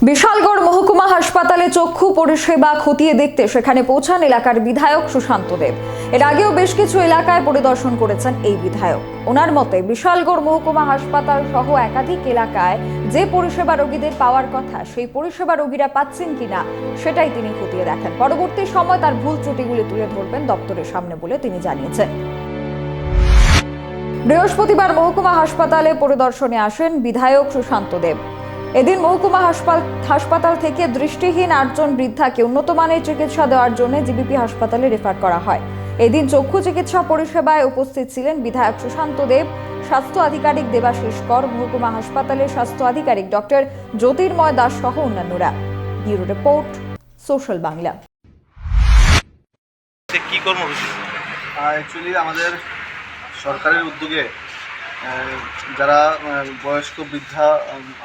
বিশালগড় মহকুমা হাসপাতালে চক্ষু পরিষেবা খতিয়ে দেখতে সেখানে পৌঁছান এলাকার বিধায়ক সুশান্ত দেব। এর আগেও বেশ কিছু এলাকায় পরিদর্শন করেছেন এই বিধায়ক। ওনার মতে, বিশালগড় মহকুমা হাসপাতাল সহ একাধিক এলাকায় যে পরিষেবা রোগীদের পাওয়ার কথা, সেই পরিষেবা রোগীরা পাচ্ছেন কিনা, সেটাই তিনি খতিয়ে দেখেন। পরবর্তী সময় তার ভুল ত্রুটিগুলি তুলে ধরবেন দপ্তরের সামনে বলে তিনি জানিয়েছেন। বৃহস্পতিবার মহকুমা হাসপাতালে পরিদর্শনে আসেন বিধায়ক সুশান্ত দেব। এদিন মহকুমা হাসপাতাল হাসপাতাল থেকে দৃষ্টিহীন আটজন বৃদ্ধাকে উন্নত মানের চিকিৎসা দেওয়ার জন্য জিবিপি হাসপাতালে রেফার করা হয়। এদিন চক্ষু চিকিৎসা পরিষেবায় উপস্থিত ছিলেন বিধায়ক সুশান্ত দেব স্বাস্থ্য আধিকারিক দেবাশিস কর মহকুমা হাসপাতালের স্বাস্থ্য আধিকারিক ডক্টর জ্যোতির্ময় দাস সহ অন্যান্যরা। Bureau report social Bangla. কি কর্মসূচি অ্যাকচুয়ালি আমাদের সরকারের উদ্যোগে যারা বয়স্ক বৃদ্ধা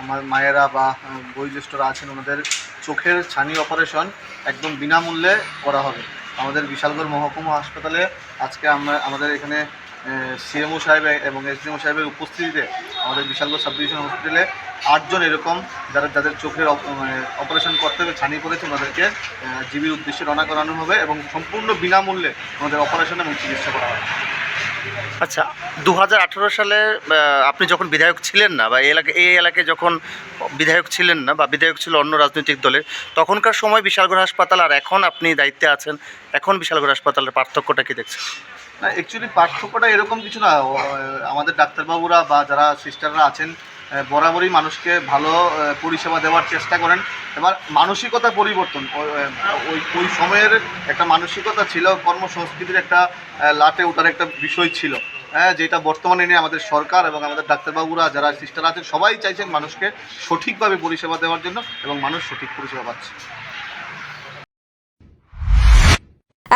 আমার মায়েরা বা বয়োজ্যেষ্ঠরা আছেন, ওনাদের চোখের ছানি অপারেশন একদম বিনামূল্যে করা হবে। আমাদের বিশালগড় মহকুমা হাসপাতালে আজকে আমরা, আমাদের এখানে সিএমও সাহেব এবং এসডিএমও সাহেবের উপস্থিতিতে আমাদের বিশালগড় সাব ডিভিশন হসপিটালে আটজন এরকম যারা, যাদের চোখের অপারেশন করতে হবে, ছানি পড়েছে, ওনাদেরকে জিবির উদ্দেশ্যে রওনা করানো হবে এবং সম্পূর্ণ বিনামূল্যে ওনাদের অপারেশন এবং চিকিৎসা করা হবে। আচ্ছা দু হাজার আঠারো সালে আপনি যখন বিধায়ক ছিলেন না বা এলাকা, এই এলাকায় যখন বিধায়ক ছিলেন না বা বিধায়ক ছিল অন্য রাজনৈতিক দলের, তখনকার সময় বিশালগড় হাসপাতাল আর এখন আপনি দায়িত্বে আছেন, এখন বিশালগড় হাসপাতালের পার্থক্যটা কী দেখছেন? না অ্যাকচুয়ালি পার্থক্যটা এরকম কিছু না আমাদের ডাক্তারবাবুরা বা যারা সিস্টাররা আছেন বরাবরই মানুষকে ভালো পরিষেবা দেওয়ার চেষ্টা করেন। এবার মানসিকতা পরিবর্তন ওই ওই সময়ের একটা মানসিকতা ছিল, কর্মসংস্কৃতির একটা লাটে ওঠার একটা বিষয় ছিল। হ্যাঁ যেটা বর্তমানে নিয়ে আমাদের সরকার এবং আমাদের ডাক্তারবাবুরা, যারা সিস্টার আছেন, সবাই চাইছেন মানুষকে সঠিকভাবে পরিষেবা দেওয়ার জন্য এবং মানুষ সঠিক পরিষেবা পাচ্ছে।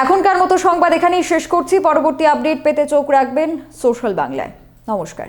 এখনকার মতো সংবাদ এখানেই শেষ করছি। পরবর্তী আপডেট পেতে চোখ রাখবেন সোশ্যাল বাংলায়। নমস্কার।